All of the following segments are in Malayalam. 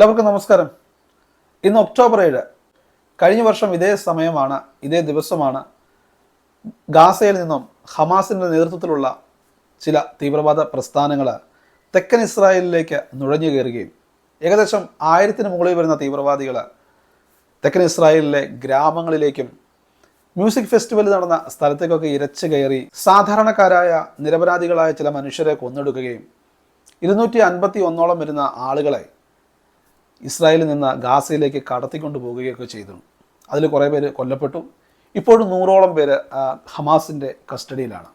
എല്ലാവർക്കും നമസ്കാരം. ഇന്ന് ഒക്ടോബർ ഏഴ്. കഴിഞ്ഞ വർഷം ഇതേ സമയമാണ് ഇതേ ദിവസമാണ് ഗാസയിൽ നിന്നും ഹമാസിന്റെ നേതൃത്വത്തിലുള്ള ചില തീവ്രവാദ പ്രസ്ഥാനങ്ങൾ തെക്കൻ ഇസ്രായേലിലേക്ക് നുഴഞ്ഞു കയറുകയും ഏകദേശം ആയിരത്തിന് മുകളിൽ വരുന്ന തീവ്രവാദികൾ തെക്കൻ ഇസ്രായേലിലെ ഗ്രാമങ്ങളിലേക്കും മ്യൂസിക് ഫെസ്റ്റിവൽ നടന്ന സ്ഥലത്തേക്കൊക്കെ ഇരച്ചു കയറി സാധാരണക്കാരായ നിരപരാധികളായ ചില മനുഷ്യരെ കൊന്നെടുക്കുകയും ഇരുന്നൂറ്റി അൻപത്തി ഒന്നോളം വരുന്ന ആളുകളെ ഇസ്രായേലിൽ നിന്ന് ഗാസയിലേക്ക് കടത്തിക്കൊണ്ട് പോവുകയൊക്കെ ചെയ്തു. അതിൽ കുറേ പേര് കൊല്ലപ്പെട്ടു. ഇപ്പോഴും നൂറോളം പേര് ഹമാസിന്റെ കസ്റ്റഡിയിലാണ്.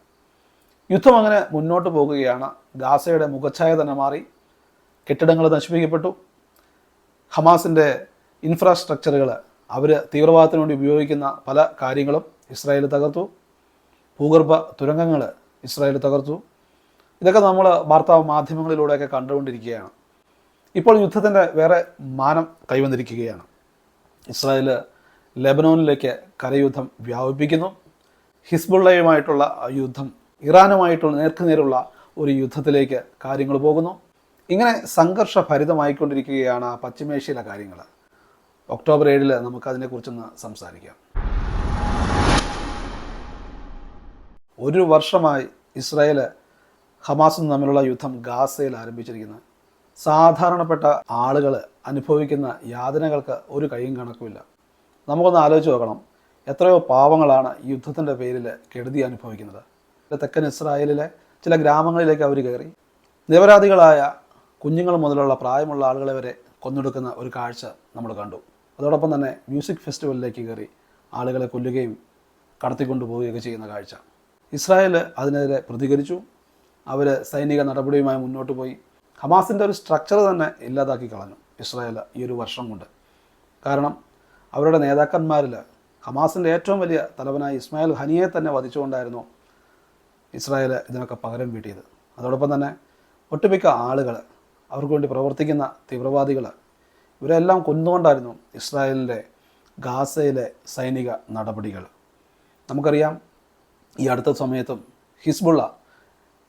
യുദ്ധം അങ്ങനെ മുന്നോട്ട് പോകുകയാണ് ഗാസയുടെ മുഖച്ഛായ തന്നെ മാറി. കെട്ടിടങ്ങൾ നശിപ്പിക്കപ്പെട്ടു. ഹമാസിന്റെ ഇൻഫ്രാസ്ട്രക്ചറുകൾ അവർ തീവ്രവാദത്തിന് വേണ്ടി ഉപയോഗിക്കുന്ന പല കാര്യങ്ങളും ഇസ്രായേൽ തകർത്തു. ഭൂഗർഭ തുരങ്കങ്ങൾ ഇസ്രായേൽ തകർത്തു. ഇതൊക്കെ നമ്മൾ വാർത്താ മാധ്യമങ്ങളിലൂടെയൊക്കെ കണ്ടുകൊണ്ടിരിക്കുകയാണ്. ഇപ്പോൾ യുദ്ധത്തിന്റെ വേറെ മാനം കൈവന്നിരിക്കുകയാണ്. ഇസ്രായേൽ ലെബനോനിലേക്ക് കരയുദ്ധം വ്യാപിപ്പിക്കുന്നു. ഹിസ്ബുള്ളയുമായിട്ടുള്ള യുദ്ധം ഇറാനുമായിട്ടുള്ള നേർക്കുനേരുള്ള ഒരു യുദ്ധത്തിലേക്ക് കാര്യങ്ങൾ പോകുന്നു. ഇങ്ങനെ സംഘർഷഭരിതമായിക്കൊണ്ടിരിക്കുകയാണ് പശ്ചിമേഷ്യയിലെ കാര്യങ്ങൾ. ഒക്ടോബർ ഏഴിൽ നമുക്കതിനെക്കുറിച്ചൊന്ന് സംസാരിക്കാം. ഒരു വർഷമായി ഇസ്രായേൽ ഹമാസും തമ്മിലുള്ള യുദ്ധം ഗാസയിൽ ആരംഭിച്ചിരിക്കുന്നത് സാധാരണപ്പെട്ട ആളുകൾ അനുഭവിക്കുന്ന യാതനകൾക്ക് ഒരു കൈയും കണക്കുമില്ല. നമുക്കൊന്ന് ആലോചിച്ച് നോക്കണം. എത്രയോ പാവങ്ങളാണ് യുദ്ധത്തിന്റെ പേരിൽ കെടുതി അനുഭവിക്കുന്നത്. തെക്കൻ ഇസ്രായേലിലെ ചില ഗ്രാമങ്ങളിലേക്ക് അവർ കയറി. നിരപരാധികളായ കുഞ്ഞുങ്ങൾ മുതലുള്ള പ്രായമുള്ള ആളുകളെ വരെ കൊന്നെടുക്കുന്ന ഒരു കാഴ്ച നമ്മൾ കണ്ടു. അതോടൊപ്പം തന്നെ മ്യൂസിക് ഫെസ്റ്റിവലിലേക്ക് കയറി ആളുകളെ കൊല്ലുകയും കടത്തിക്കൊണ്ടു പോവുകയൊക്കെ ചെയ്യുന്ന കാഴ്ച. ഇസ്രായേൽ അതിനെതിരെ പ്രതികരിച്ചു. അവർ സൈനിക നടപടിയുമായി മുന്നോട്ട് പോയി. ഹമാസിന്റെ ഒരു സ്ട്രക്ചർ തന്നെ ഇല്ലാതാക്കി കളഞ്ഞു ഇസ്രായേൽ ഈ ഒരു വർഷം കൊണ്ട്. കാരണം അവരുടെ നേതാക്കന്മാരിൽ ഹമാസിന്റെ ഏറ്റവും വലിയ തലവനായ ഇസ്മായിൽ ഹനിയെ തന്നെ വധിച്ചുകൊണ്ടായിരുന്നു ഇസ്രായേൽ ഇതിനൊക്കെ പകരം വീട്ടിയത്. അതോടൊപ്പം തന്നെ ഒട്ടുമിക്ക ആളുകൾ അവർക്ക് വേണ്ടി പ്രവർത്തിക്കുന്ന തീവ്രവാദികൾ ഇവരെല്ലാം കൊന്നുകൊണ്ടായിരുന്നു ഇസ്രായേലിന്റെ ഗാസയിലെ സൈനിക നടപടികൾ. നമുക്കറിയാം ഈ അടുത്ത സമയത്തും ഹിസ്ബുള്ള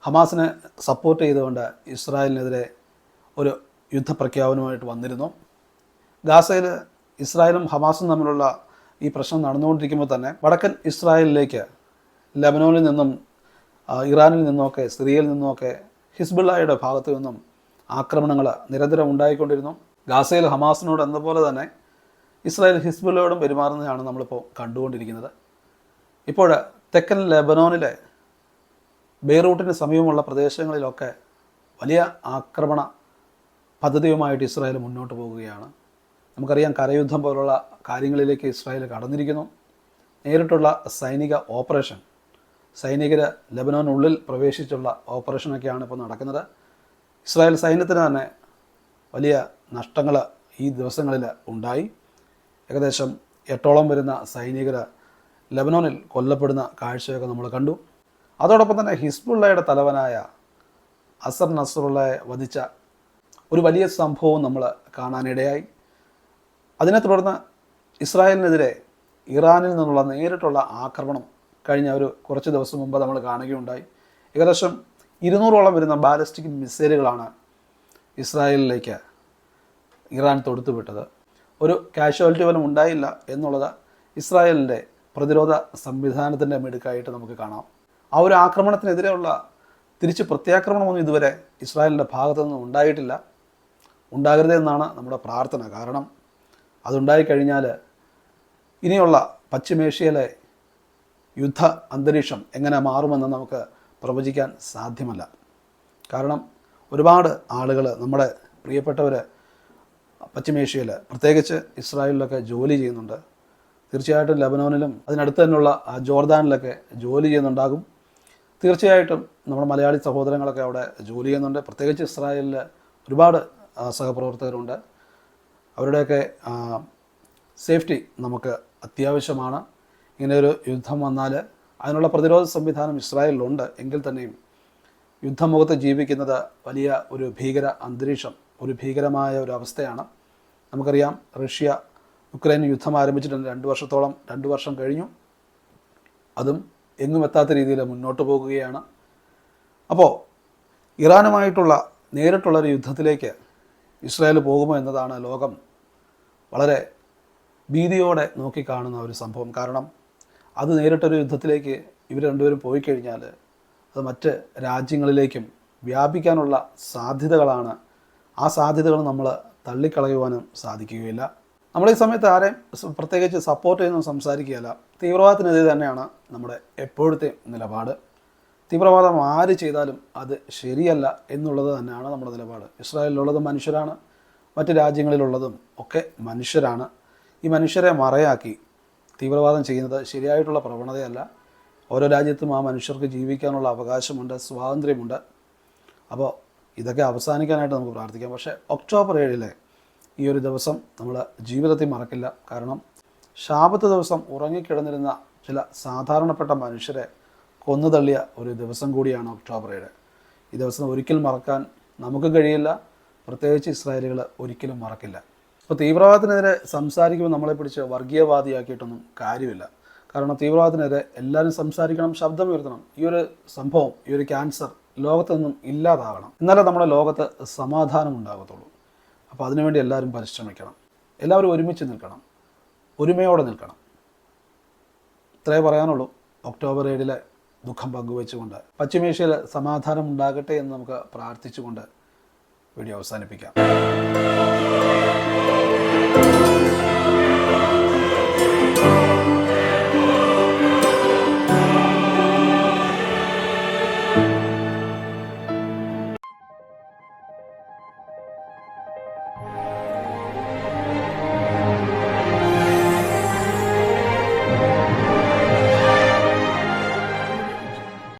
ഹമാസിനെ സപ്പോർട്ട് ചെയ്തുകൊണ്ട് ഇസ്രായേലിനെതിരെ ഒരു യുദ്ധപ്രഖ്യാപനമായിട്ട് വന്നിരുന്നു. ഗാസയിൽ ഇസ്രായേലും ഹമാസും തമ്മിലുള്ള ഈ പ്രശ്നം നടന്നുകൊണ്ടിരിക്കുമ്പോൾ തന്നെ വടക്കൻ ഇസ്രായേലിലേക്ക് ലബനോനിൽ നിന്നും ഇറാനിൽ നിന്നുമൊക്കെ സിറിയയിൽ നിന്നുമൊക്കെ ഹിസ്ബുള്ളയുടെ ഭാഗത്തു നിന്നും ആക്രമണങ്ങൾ നിരന്തരം ഉണ്ടായിക്കൊണ്ടിരുന്നു. ഗാസയിൽ ഹമാസിനോട് എന്നപോലെ തന്നെ ഇസ്രായേൽ ഹിസ്ബുള്ളയോടും പെരുമാറുന്നതാണ് നമ്മളിപ്പോൾ കണ്ടുകൊണ്ടിരിക്കുന്നത്. ഇപ്പോൾ തെക്കൻ ലെബനോനിലെ ബെയ്റൂട്ടിന് സമീപമുള്ള പ്രദേശങ്ങളിലൊക്കെ വലിയ ആക്രമണ പദ്ധതിയുമായിട്ട് ഇസ്രായേൽ മുന്നോട്ട് പോവുകയാണ് നമുക്കറിയാം കരയുദ്ധം പോലുള്ള കാര്യങ്ങളിലേക്ക് ഇസ്രായേൽ കടന്നിരിക്കുന്നു. നേരിട്ടുള്ള സൈനിക ഓപ്പറേഷൻ സൈനികർ ലബനോനുള്ളിൽ പ്രവേശിച്ചുള്ള ഓപ്പറേഷനൊക്കെയാണ് ഇപ്പോൾ നടക്കുന്നത്. ഇസ്രായേൽ സൈന്യത്തിന് തന്നെ വലിയ നഷ്ടങ്ങൾ ഈ ദിവസങ്ങളിൽ ഉണ്ടായി. ഏകദേശം എട്ടോളം വരുന്ന സൈനികർ ലബനോനിൽ കൊല്ലപ്പെടുന്ന കാഴ്ചയൊക്കെ നമ്മൾ കണ്ടു. അതോടൊപ്പം തന്നെ ഹിസ്ബുള്ളയുടെ തലവനായ അസർ നസറുള്ളയെ വധിച്ച ഒരു വലിയ സംഭവം നമ്മൾ കാണാനിടയായി. അതിനെ തുടർന്ന് ഇസ്രായേലിനെതിരെ ഇറാനിൽ നിന്നുള്ള നേരിട്ടുള്ള ആക്രമണം കഴിഞ്ഞ ഒരു കുറച്ച് ദിവസം മുമ്പ് നമ്മൾ കാണുകയുണ്ടായി. ഏകദേശം ഇരുന്നൂറോളം വരുന്ന ബാലിസ്റ്റിക് മിസൈലുകളാണ് ഇസ്രായേലിലേക്ക് ഇറാൻ തൊടുത്തുവിട്ടത്. ഒരു കാഷ്വാലിറ്റി പോലും ഉണ്ടായില്ല എന്നുള്ളത് ഇസ്രായേലിന്റെ പ്രതിരോധ സംവിധാനത്തിന്റെ മിടുക്കായിട്ട് നമുക്ക് കാണാം. ആ ഒരു ആക്രമണത്തിനെതിരെയുള്ള തിരിച്ച് പ്രത്യാക്രമണമൊന്നും ഇതുവരെ ഇസ്രായേലിന്റെ ഭാഗത്തു നിന്നും ഉണ്ടായിട്ടില്ല ഉണ്ടാകരുതെന്നാണ് നമ്മുടെ പ്രാർത്ഥന. കാരണം അതുണ്ടായിക്കഴിഞ്ഞാൽ ഇനിയുള്ള പശ്ചിമേഷ്യയിലെ യുദ്ധ അന്തരീക്ഷം എങ്ങനെ മാറുമെന്ന് നമുക്ക് പ്രവചിക്കാൻ സാധ്യമല്ല. കാരണം ഒരുപാട് ആളുകൾ നമ്മുടെ പ്രിയപ്പെട്ടവർ പശ്ചിമേഷ്യയിൽ പ്രത്യേകിച്ച് ഇസ്രായേലിലൊക്കെ ജോലി ചെയ്യുന്നുണ്ട്. തീർച്ചയായിട്ടും ലബനോനിലും അതിനടുത്ത് തന്നെയുള്ള ജോർദാനിലൊക്കെ ജോലി ചെയ്യുന്നുണ്ടാകും. തീർച്ചയായിട്ടും നമ്മുടെ മലയാളി സഹോദരങ്ങളൊക്കെ അവിടെ ജോലി ചെയ്യുന്നുണ്ട്. പ്രത്യേകിച്ച് ഇസ്രായേലിൽ ഒരുപാട് സഹപ്രവർത്തകരുണ്ട്. അവരുടെയൊക്കെ സേഫ്റ്റി നമുക്ക് അത്യാവശ്യമാണ്. ഇങ്ങനെയൊരു യുദ്ധം വന്നാൽ അതിനുള്ള പ്രതിരോധ സംവിധാനം ഇസ്രായേലിലുണ്ട്. എങ്കിൽ തന്നെയും യുദ്ധമുഖത്ത് ജീവിക്കുന്നത് വലിയ ഒരു ഭീകര അന്തരീക്ഷം ഒരു ഭീകരമായ ഒരു അവസ്ഥയാണ്. നമുക്കറിയാം റഷ്യ ഉക്രൈൻ യുദ്ധം ആരംഭിച്ചിട്ടുണ്ട്. രണ്ട് വർഷത്തോളം രണ്ട് വർഷം കഴിഞ്ഞു. അതും എങ്ങും എത്താത്ത രീതിയിൽ മുന്നോട്ട് പോകുകയാണ്. അപ്പോൾ ഇറാനുമായിട്ടുള്ള നേരിട്ടുള്ളൊരു യുദ്ധത്തിലേക്ക് ഇസ്രായേൽ പോകുമോ എന്നതാണ് ലോകം വളരെ ഭീതിയോടെ നോക്കിക്കാണുന്ന ഒരു സംഭവം. കാരണം അത് നേരിട്ടൊരു യുദ്ധത്തിലേക്ക് ഇവർ രണ്ടുപേരും പോയി കഴിഞ്ഞാൽ അത് മറ്റ് രാജ്യങ്ങളിലേക്കും വ്യാപിക്കാനുള്ള സാധ്യതകളാണ്. ആ സാധ്യതകൾ നമ്മൾ തള്ളിക്കളയുവാനും സാധിക്കുകയില്ല. നമ്മൾ ഈ സമയത്ത് ആരെയും പ്രത്യേകിച്ച് സപ്പോർട്ട് ചെയ്യുന്ന സംസാരിക്കുകയല്ല. തീവ്രവാദത്തിനെതിരെ തന്നെയാണ് നമ്മുടെ എപ്പോഴത്തെ നിലപാട്. തീവ്രവാദം ആര് ചെയ്താലും അത് ശരിയല്ല എന്നുള്ളത് തന്നെയാണ് നമ്മുടെ നിലപാട്. ഇസ്രായേലിലുള്ളത് മനുഷ്യരാണ് മറ്റ് രാജ്യങ്ങളിലുള്ളതും ഒക്കെ മനുഷ്യരാണ്. ഈ മനുഷ്യരെ മറയാക്കി തീവ്രവാദം ചെയ്യുന്നത് ശരിയായിട്ടുള്ള പ്രവണതയല്ല. ഓരോ രാജ്യത്തും ആ മനുഷ്യർക്ക് ജീവിക്കാനുള്ള അവകാശമുണ്ട് സ്വാതന്ത്ര്യമുണ്ട്. അപ്പോൾ ഇതൊക്കെ അവസാനിക്കാനായിട്ട് നമുക്ക് പ്രാർത്ഥിക്കാം. പക്ഷേ ഒക്ടോബർ ഏഴിലെ ഈ ഒരു ദിവസം നമ്മൾ ജീവിതത്തിൽ മറക്കില്ല. കാരണം ശാപത്ത് ദിവസം ഉറങ്ങിക്കിടന്നിരുന്ന ചില സാധാരണപ്പെട്ട മനുഷ്യരെ കൊന്നു തള്ളിയ ഒരു ദിവസം കൂടിയാണ് ഒക്ടോബർ ഏഴ്. ഈ ദിവസം ഒരിക്കലും മറക്കാൻ നമുക്ക് കഴിയില്ല. പ്രത്യേകിച്ച് ഇസ്രായേലുകൾ ഒരിക്കലും മറക്കില്ല. ഇപ്പോൾ തീവ്രവാദത്തിനെതിരെ സംസാരിക്കുമ്പോൾ നമ്മളെ പിടിച്ച് വർഗീയവാദിയാക്കിയിട്ടൊന്നും കാര്യമില്ല. കാരണം തീവ്രവാദത്തിനെതിരെ എല്ലാവരും സംസാരിക്കണം ശബ്ദം ഉയർത്തണം. ഈ ഒരു സംഭവം ഈ ഒരു ക്യാൻസർ ലോകത്തൊന്നും ഇല്ലാതാകണം എന്നാലേ നമ്മുടെ ലോകത്ത് സമാധാനം ഉണ്ടാകത്തുള്ളൂ. അപ്പോൾ അതിനുവേണ്ടി എല്ലാവരും പരിശ്രമിക്കണം. എല്ലാവരും ഒരുമിച്ച് നിൽക്കണം. ഒരുമയോടെ നിൽക്കണം. ഇത്രേ പറയാനുള്ളൂ. ഒക്ടോബർ ഏഴിലെ ദുഃഖം പങ്കുവെച്ചുകൊണ്ട് പശ്ചിമേഷ്യയിൽ സമാധാനം ഉണ്ടാകട്ടെ എന്ന് നമുക്ക് പ്രാർത്ഥിച്ചുകൊണ്ട് വീഡിയോ അവസാനിപ്പിക്കാം.